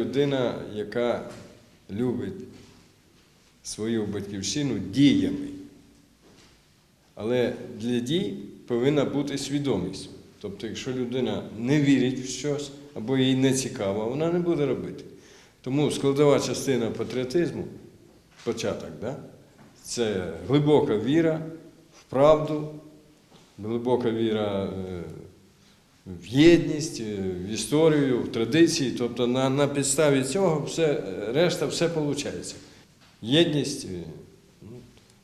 Людина, яка любить свою батьківщину діями. Але для дій повинна бути свідомість. Тобто, якщо людина не вірить в щось або їй не цікаво, вона не буде робити. Тому складова частина патріотизму, початок, да? це глибока віра в правду, глибока віра е, в єдність, е, в історію, в традиції. Тобто на, на підставі цього все, е, решта все виходить. Єдність е, ну,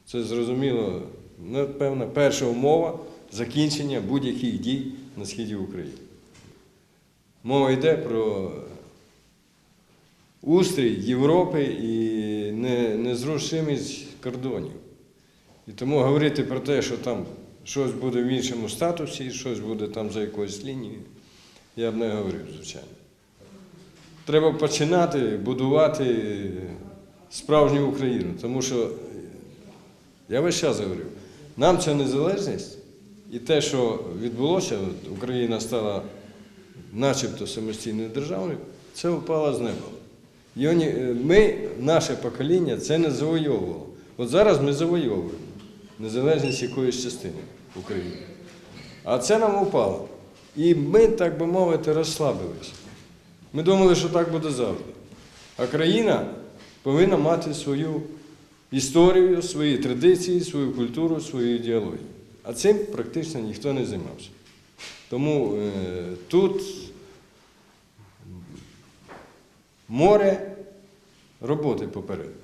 це зрозуміло, напевно, перша умова закінчення будь-яких дій на східі України. Мова йде про устрій Європи і незрушимість кордонів. І тому говорити про те, що там щось буде в іншому статусі, щось буде там за якоюсь лінією, я б не говорив, звичайно. Треба починати будувати справжню Україну, тому що я весь час говорив, нам ця незалежність і те, що відбулося, Україна стала начебто самостійною державою, це впало з неба. І е, ми, наше покоління, це не завойовувало. От зараз ми завойовуємо незалежність якоїсь частини України. А це нам упало. І ми, так би мовити, розслабилися. Ми думали, що так буде завжди. А країна повинна мати свою історію, свої традиції, свою культуру, свою ідеологію. А цим практично ніхто не займався. Тому е, тут море роботи попереду.